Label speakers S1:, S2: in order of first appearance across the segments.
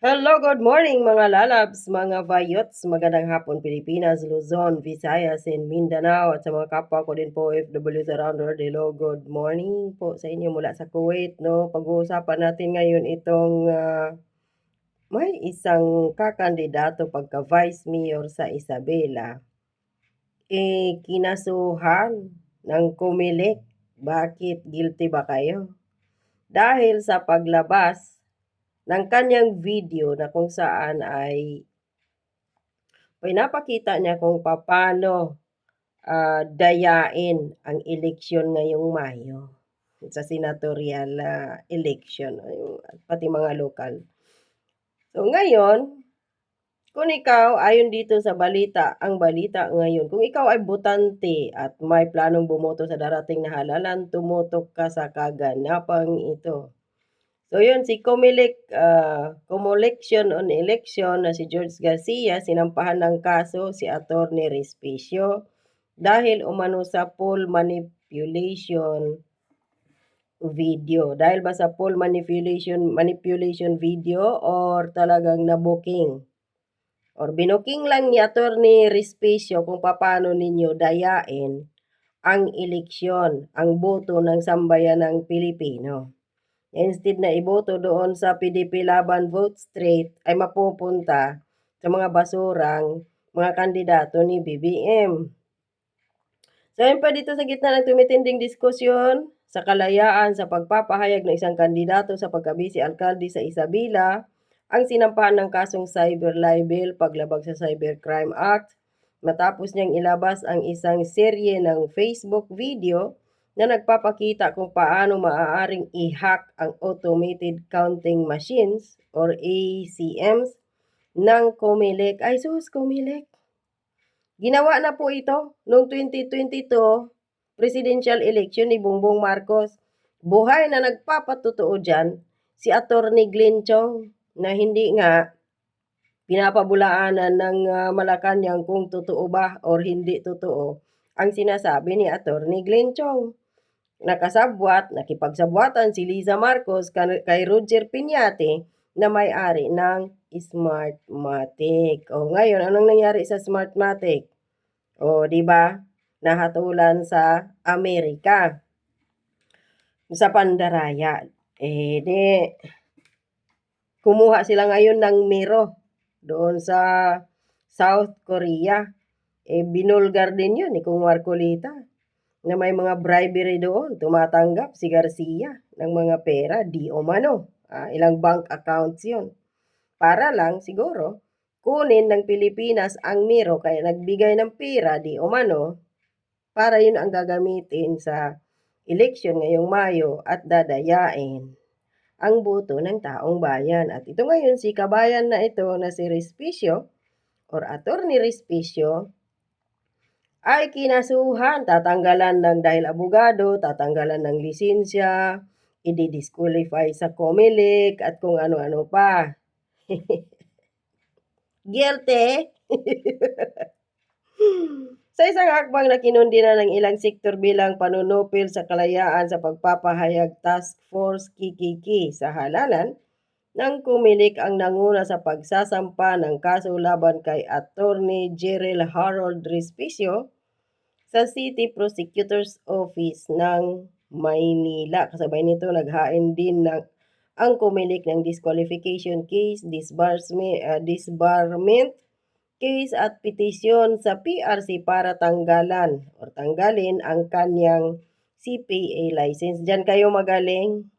S1: Hello, good morning mga lalabs, mga vayots, magandang hapon Pilipinas, Luzon, Visayas, and Mindanao at sa mga kapwa ko din po around the world. Hello, good morning po sa inyo mula sa Kuwait, no. Pag-uusapan natin ngayon itong ah, may isang kakandidato pagka Vice Mayor sa Isabela. Eh, kinasuhan ng Comelec. Bakit guilty ba kayo? Dahil sa paglabas ng kanyang video na kung saan ay pinapakita niya kung paano ah, dayain ang eleksyon ngayong Mayo sa senatorial ah, election yung, pati mga lokal. So ngayon, kung ikaw ayon dito sa balita, ang balita ngayon, kung ikaw ay botante at may planong bumoto sa darating na halalan, tumutok ka sa kaganapang ito. So yun, si Comelec, uh, Comolection on Election na si George Garcia, sinampahan ng kaso si Attorney Respicio dahil umano sa poll manipulation video. Dahil ba sa poll manipulation manipulation video or talagang na-booking? Or binuking lang ni Attorney Respicio kung paano ninyo dayain ang eleksyon, ang boto ng sambayan ng Pilipino instead na iboto doon sa PDP Laban Vote Straight ay mapupunta sa mga basurang mga kandidato ni BBM. So yun pa dito sa gitna ng tumitinding diskusyon sa kalayaan sa pagpapahayag ng isang kandidato sa pagkabisi alkalde sa Isabela, ang sinampahan ng kasong cyber libel paglabag sa Cybercrime Act matapos niyang ilabas ang isang serye ng Facebook video na nagpapakita kung paano maaaring i-hack ang automated counting machines or ACMs ng Comelec. Ay sus, Comelec. Ginawa na po ito noong 2022 presidential election ni Bongbong Marcos. Buhay na nagpapatutuo dyan si Attorney Glenn Chong na hindi nga pinapabulaanan ng uh, Malacanang kung totoo ba or hindi totoo ang sinasabi ni Attorney Glenn Chong nakasabwat, nakipagsabwatan si Liza Marcos kay Roger Piñate na may-ari ng Smartmatic. O ngayon, anong nangyari sa Smartmatic? O, di ba? Nahatulan sa Amerika. Sa Pandaraya. Eh, di, kumuha sila ngayon ng Miro doon sa South Korea. Eh, binulgar din yun ni eh, Kung Marcolita na may mga bribery doon. Tumatanggap si Garcia ng mga pera, di o mano. Ah, ilang bank accounts yon Para lang siguro kunin ng Pilipinas ang Miro kaya nagbigay ng pera di o mano para yun ang gagamitin sa election ngayong Mayo at dadayain ang boto ng taong bayan. At ito ngayon si kabayan na ito na si Respicio or Attorney Respicio ay kinasuhan, tatanggalan ng dahil abogado, tatanggalan ng lisensya, i-disqualify sa COMELEC at kung ano-ano pa. Guilty? sa isang hakbang na kinundi na ng ilang sektor bilang panunupil sa kalayaan sa pagpapahayag Task Force Kikiki sa halalan, nang kumilik ang nanguna sa pagsasampa ng kaso laban kay Attorney Jerel Harold Respicio sa City Prosecutor's Office ng Maynila. Kasabay nito, naghain din ng ang kumilik ng disqualification case, disbursement, uh, disbarment case at petisyon sa PRC para tanggalan o tanggalin ang kanyang CPA license. Diyan kayo magaling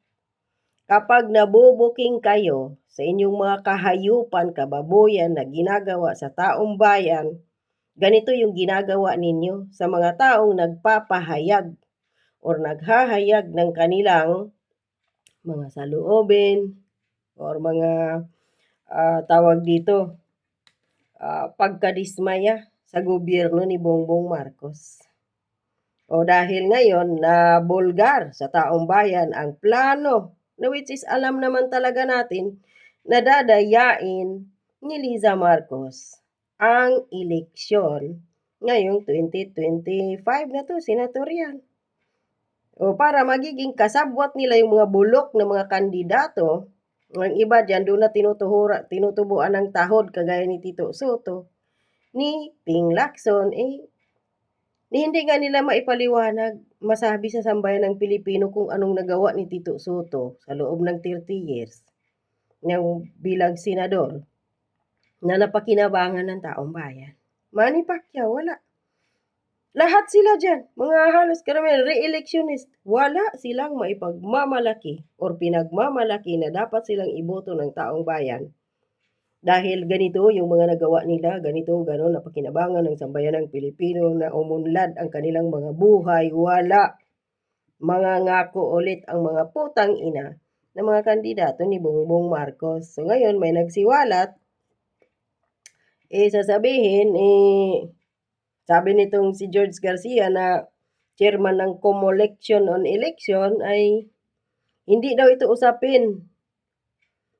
S1: Kapag nabubuking kayo sa inyong mga kahayupan, kababoyan na ginagawa sa taong bayan, ganito yung ginagawa ninyo sa mga taong nagpapahayag or naghahayag ng kanilang mga saluobin or mga uh, tawag dito uh, pagkadismaya sa gobyerno ni Bongbong Marcos. O dahil ngayon na bulgar sa taong bayan ang plano na which is alam naman talaga natin na dadayain ni Liza Marcos ang eleksyon ngayong 2025 na to, senatorial. O para magiging kasabwat nila yung mga bulok ng mga kandidato Ang iba diyan doon na tinutuhura tinutubuan ng tahod kagaya ni Tito Soto, ni Ping Lacson, eh, hindi nga nila maipaliwanag, masabi sa sambayan ng Pilipino kung anong nagawa ni Tito Soto sa loob ng 30 years niyang bilang senador na napakinabangan ng taong bayan. Manny Pacquiao, wala. Lahat sila diyan, mga halos karamihan re-electionist, wala silang maipagmamalaki or pinagmamalaki na dapat silang iboto ng taong bayan. Dahil ganito yung mga nagawa nila, ganito, gano'n, napakinabangan ng sambayan ng Pilipino na umunlad ang kanilang mga buhay, wala. Mga ngako ulit ang mga putang ina ng mga kandidato ni Bongbong Marcos. So ngayon may nagsiwalat, eh sasabihin, eh, sabi nitong si George Garcia na chairman ng Comolection on Election ay hindi daw ito usapin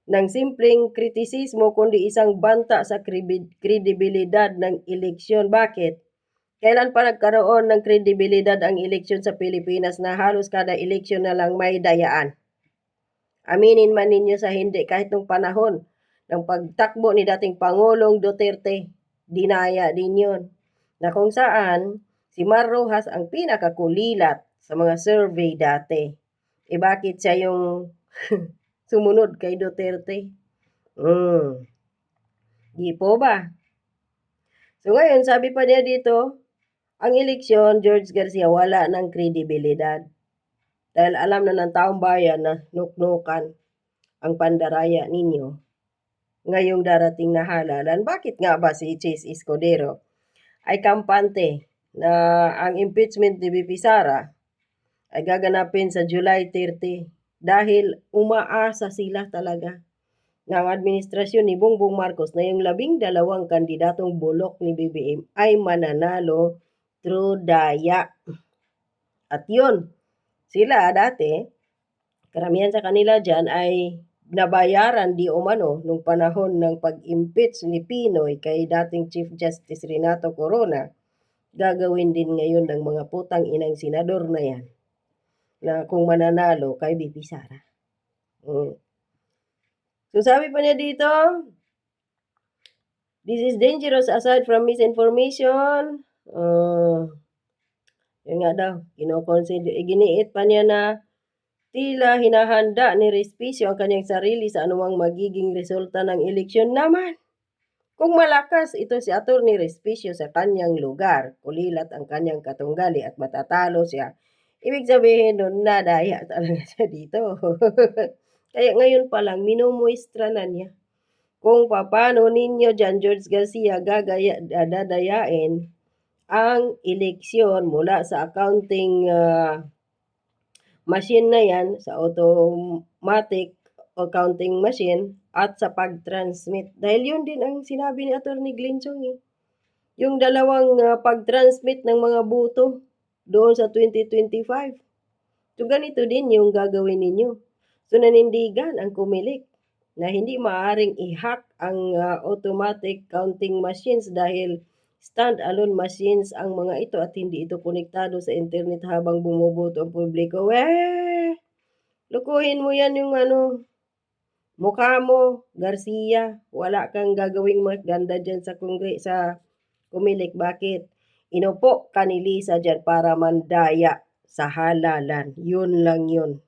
S1: ng simpleng kritisismo kundi isang banta sa kredibilidad ng eleksyon. Bakit? Kailan pa nagkaroon ng kredibilidad ang eleksyon sa Pilipinas na halos kada eleksyon na lang may dayaan? Aminin man ninyo sa hindi kahit nung panahon ng pagtakbo ni dating Pangulong Duterte, dinaya din yun. Na kung saan si Mar Rojas ang pinakakulilat sa mga survey dati. Eh bakit siya yung sumunod kay Duterte. Mm. Di po ba? So ngayon, sabi pa niya dito, ang eleksyon, George Garcia, wala ng kredibilidad. Dahil alam na ng taong bayan na nuknukan ang pandaraya ninyo ngayong darating na halalan. Bakit nga ba si Chase Escudero ay kampante na ang impeachment ni BP Sara ay gaganapin sa July 30 dahil umaasa sila talaga ng administrasyon ni Bongbong Marcos na yung labing dalawang kandidatong bulok ni BBM ay mananalo through daya. At yun, sila dati, karamihan sa kanila dyan ay nabayaran di umano nung panahon ng pag-impeach ni Pinoy kay dating Chief Justice Renato Corona, gagawin din ngayon ng mga putang inang senador na yan na kung mananalo kay BP Sara. Mm. So sabi pa niya dito, this is dangerous aside from misinformation. Uh, yun nga daw, kinoconsider, giniit pa niya na tila hinahanda ni Respicio ang kanyang sarili sa anumang magiging resulta ng eleksyon naman. Kung malakas ito si Atty. Respicio sa kanyang lugar, kulilat ang kanyang katunggali at matatalo siya, ibig sabihin nun, nadaya talaga siya dito. Kaya ngayon pa lang, minumuistra na niya kung paano ninyo dyan, George Garcia, gagaya, dadayain ang eleksyon mula sa accounting uh, machine na yan, sa automatic accounting machine, at sa pag-transmit. Dahil yun din ang sinabi ni Atty. Glinchong eh. Yung dalawang uh, pag-transmit ng mga buto doon sa 2025. So ganito din yung gagawin ninyo. So nanindigan ang kumilik na hindi maaring i-hack ang uh, automatic counting machines dahil stand-alone machines ang mga ito at hindi ito konektado sa internet habang bumuboto ang publiko. Weh! Lukuhin mo yan yung ano, mukha mo, Garcia. Wala kang gagawing maganda dyan sa kongre, sa kumilik. Bakit? Inupo ka ni Lisa dyan para mandaya sa halalan. Yun lang yun.